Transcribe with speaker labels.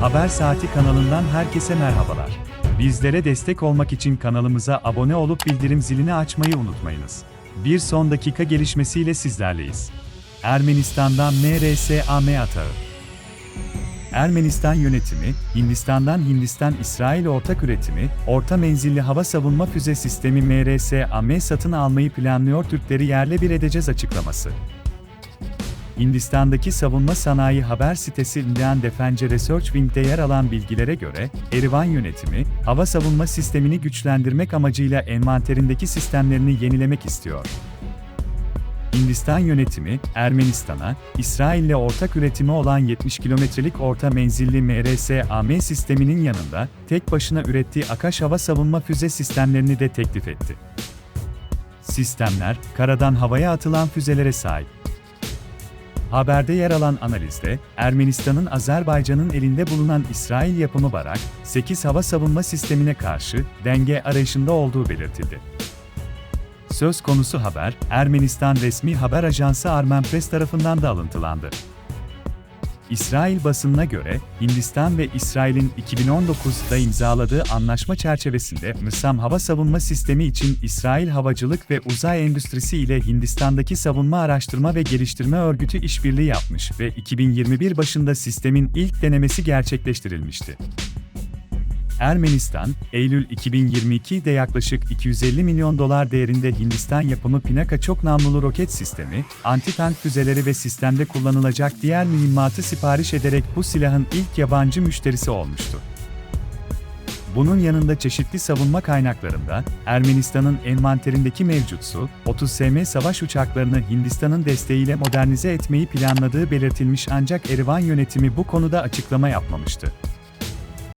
Speaker 1: Haber Saati kanalından herkese merhabalar. Bizlere destek olmak için kanalımıza abone olup bildirim zilini açmayı unutmayınız. Bir son dakika gelişmesiyle sizlerleyiz. Ermenistan'dan MRSAM atağı. Ermenistan yönetimi, Hindistan'dan Hindistan-İsrail ortak üretimi, orta menzilli hava savunma füze sistemi MRSAM satın almayı planlıyor Türkleri yerle bir edeceğiz açıklaması. Hindistan'daki savunma sanayi haber sitesi Indian Defense Research Wing'de yer alan bilgilere göre, Erivan yönetimi, hava savunma sistemini güçlendirmek amacıyla envanterindeki sistemlerini yenilemek istiyor. Hindistan yönetimi, Ermenistan'a, İsrail'le ortak üretimi olan 70 kilometrelik orta menzilli MRSAM sisteminin yanında, tek başına ürettiği Akaş hava savunma füze sistemlerini de teklif etti. Sistemler, karadan havaya atılan füzelere sahip. Haberde yer alan analizde, Ermenistan'ın Azerbaycan'ın elinde bulunan İsrail yapımı Barak, 8 hava savunma sistemine karşı denge arayışında olduğu belirtildi. Söz konusu haber, Ermenistan resmi haber ajansı Armen Press tarafından da alıntılandı. İsrail basınına göre, Hindistan ve İsrail'in 2019'da imzaladığı anlaşma çerçevesinde MSAM hava savunma sistemi için İsrail Havacılık ve Uzay Endüstrisi ile Hindistan'daki Savunma Araştırma ve Geliştirme Örgütü işbirliği yapmış ve 2021 başında sistemin ilk denemesi gerçekleştirilmişti. Ermenistan, Eylül 2022'de yaklaşık 250 milyon dolar değerinde Hindistan yapımı Pinaka çok namlulu roket sistemi, anti-tank füzeleri ve sistemde kullanılacak diğer mühimmatı sipariş ederek bu silahın ilk yabancı müşterisi olmuştu. Bunun yanında çeşitli savunma kaynaklarında, Ermenistan'ın envanterindeki mevcut Su-30SM savaş uçaklarını Hindistan'ın desteğiyle modernize etmeyi planladığı belirtilmiş ancak Erivan yönetimi bu konuda açıklama yapmamıştı.